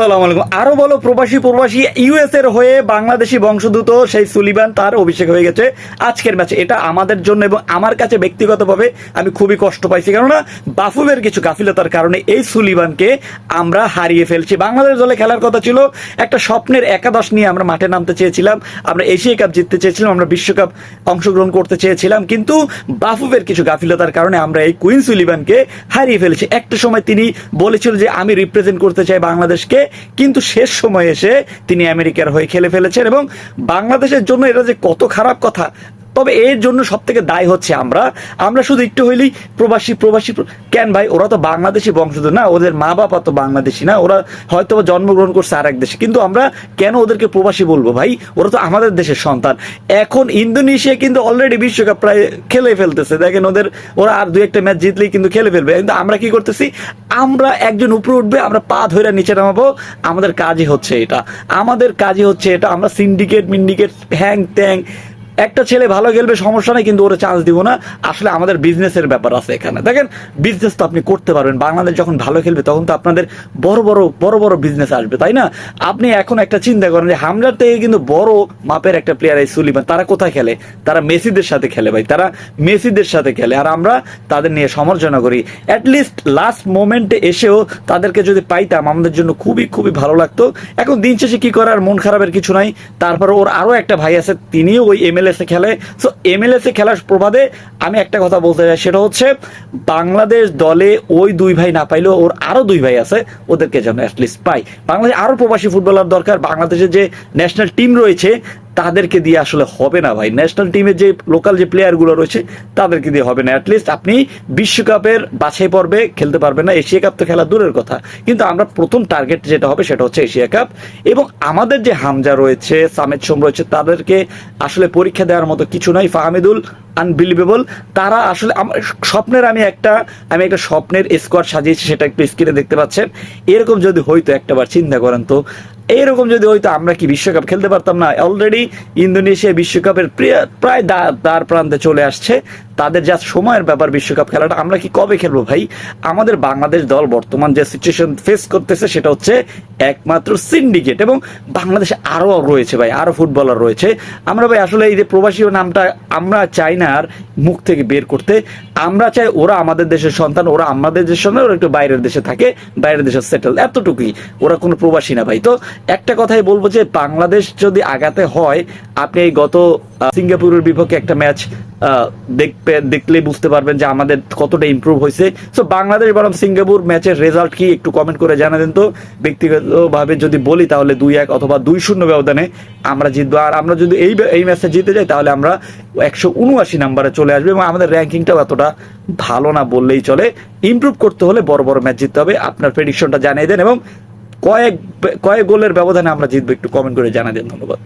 সালাম আলাইকুম। আরও বলো, প্রবাসী প্রবাসী ইউএস এর হয়ে বাংলাদেশি বংশদূত সেই সুলিবান তার অভিষেক হয়ে গেছে আজকের ম্যাচে। এটা আমাদের জন্য এবং আমার কাছে ব্যক্তিগতভাবে আমি খুবই কষ্ট পাইছি। কেননা বাফুবের কিছু গাফিলতার কারণে এই সুলিবানকে আমরা হারিয়ে ফেলছি। বাংলাদেশ দলে খেলার কথা ছিল, একটা স্বপ্নের একাদশ নিয়ে আমরা মাঠে নামতে চেয়েছিলাম। আমরা এশিয়া কাপ জিততে চেয়েছিলাম, আমরা বিশ্বকাপ অংশগ্রহণ করতে চেয়েছিলাম। কিন্তু বাফুবের কিছু গাফিলতার কারণে আমরা এই কুইন সুলিবানকে হারিয়ে ফেলেছি। একটা সময় তিনি বলেছিল যে, আমি রিপ্রেজেন্ট করতে চাই বাংলাদেশকে। কিন্তু শেষ সময় এসে তিনি আমেরিকার হয়ে খেলে ফেলেছেন এবং বাংলাদেশের জন্য এটা যে কত খারাপ কথা তবে এর জন্য সব থেকে দায় হচ্ছে আমরা। আমরা শুধু একটু হইলেই প্রবাসী প্রবাসী কেন ভাই? ওরা তো বাংলাদেশি বংশধর না, ওদের মা বাবা তো বাংলাদেশি না, ওরা হয়তো জন্মগ্রহণ করছে আর এক দেশে। কিন্তু আমরা কেন ওদেরকে প্রবাসী বলব ভাই? ওরা তো আমাদের দেশের সন্তান। এখন ইন্দোনেশিয়া কিন্তু অলরেডি বিশ্বকাপ প্রায় খেলে ফেলতেছে। দেখেন ওদের, ওরা আর দুই একটা ম্যাচ জিতলেই কিন্তু খেলে ফেলবে। কিন্তু আমরা কি করতেছি? আমরা একজন উপরে উঠবে, আমরা পা ধরে নিচে নামাবো। আমাদের কাজই হচ্ছে এটা। আমাদের কাজই হচ্ছে এটা। আমরা সিন্ডিকেট মিন্ডিকেট হ্যাং ট্যাং একটা ছেলে ভালো খেলবে, সমস্যা নেই, কিন্তু ওরা চান্স দিব না। আসলে আমাদের বিজনেসের ব্যাপার আছে এখানে। দেখেন বিজনেস তো আপনি করতে পারবেন। বাংলাদেশ যখন ভালো খেলবে, তখন তো আপনাদের বড় বড় বড় বড় বিজনেস আসবে, তাই না? আপনি এখন একটা চিন্তা করেন যে হামলার থেকে কিন্তু বড় মাপের একটা প্লেয়ার এই সুলিমান, তারা কোথায় খেলে? তারা মেসিদের সাথে খেলে ভাই, তারা মেসিদের সাথে খেলে। আর আমরা তাদের নিয়ে সমালোচনা করি। অ্যাটলিস্ট লাস্ট মোমেন্টে এসেও তাদেরকে যদি পাইতাম, আমাদের জন্য খুবই খুবই ভালো লাগতো। এখন দিন শেষে কি করার? মন খারাপের কিছু নাই। তারপরে ওর আরও একটা ভাই আছে, তিনিও ওই এমএলএস খেলে। সো এমএলএসে খেলার প্রবাদে আমি একটা কথা বলতে চাই, সেটা হচ্ছে বাংলাদেশ দলে ওই দুই ভাই না পাইলেও ওর আরও দুই ভাই আছে, ওদেরকে যেন অ্যাটলিস্ট পাই। বাংলাদেশ আরও প্রবাসী ফুটবলার দরকার। বাংলাদেশের যে ন্যাশনাল টিম রয়েছে তাদেরকে দিয়ে আসলে হবে না ভাই। ন্যাশনাল টিমের যে লোকাল যে প্লেয়ারগুলো রয়েছে, তাদেরকে দিয়ে হবে না। অ্যাটলিস্ট আপনি বিশ্বকাপের বাছাই পর্বে খেলতে পারবেন না। এশিয়া কাপ তো খেলা দূরের কথা। কিন্তু আমরা প্রথম টার্গেট যেটা হবে সেটা হচ্ছে এশিয়া কাপ। এবং আমাদের যে হামজা রয়েছে, সামেদ সোম রয়েছে, তাদেরকে আসলে পরীক্ষা দেওয়ার মতো কিছু নাই। ফাহমিদুল আনবিলিভেবল তারা আসলে আমার স্বপ্নের আমি একটা আমি একটা স্বপ্নের স্কোয়াড সাজিয়েছি, সেটা একটু স্ক্রিনে দেখতে পাচ্ছেন। এরকম যদি হইতো একটাবার, চিন্তা করেন তো। এইরকম যদি হইতো, আমরা কি বিশ্বকাপ খেলতে পারতাম না? অলরেডি ইন্দোনেশিয়া বিশ্বকাপের প্রিয়া- দ্বার প্রান্তে চলে আসছে। তাদের যা সময়ের ব্যাপার বিশ্বকাপ খেলাটা আমরা কি কবে খেলব ভাই? আমাদের বাংলাদেশ দল বর্তমান যে সিচুয়েশন ফেস করতেছে সেটা হচ্ছে একমাত্র সিন্ডিকেট এবং বাংলাদেশে আরও রয়েছে ভাই, আরও ফুটবলার রয়েছে। আমরা ভাই আসলে এই যে প্রবাসী নামটা আমরা চাই না আর মুখ থেকে বের করতে। আমরা চাই ওরা আমাদের দেশের সন্তান, ওরা আমাদের দেশের সন্তান, ওরা একটু বাইরের দেশে থাকে, বাইরের দেশে সেটেল এতটুকুই। ওরা কোনো প্রবাসী না ভাই। তো একটা কথাই বলব যে বাংলাদেশ যদি আগাতে হয়, আপনি এই গত সিঙ্গাপুরের বিপক্ষে একটা ম্যাচ দেখবে দেখলে বুঝতে পারবেন যে আমাদের কতটা ইমপ্রুভ হয়েছে। সো বাংলাদেশ বরং সিঙ্গাপুর ম্যাচের রেজাল্ট কি একটু কমেন্ট করে জানা দেন তো। ব্যক্তিগতভাবে যদি বলি তাহলে দুই এক অথবা দুই শূন্য ব্যবধানে আমরা জিতবো। আর আমরা যদি এই এই ম্যাচটা জিতে যাই তাহলে আমরা একশো উনআশি নাম্বারে চলে আসবে এবং আমাদের র্যাঙ্কিংটাও এতটা ভালো না বললেই চলে। ইমপ্রুভ করতে হলে বড় বড় ম্যাচ জিততে হবে। আপনার প্রেডিকশনটা জানিয়ে দেন এবং কয়েক কয়েক গোলের ব্যবধানে আমরা জিতবো। একটু কমেন্ট করে জানা দেন ধন্যবাদ।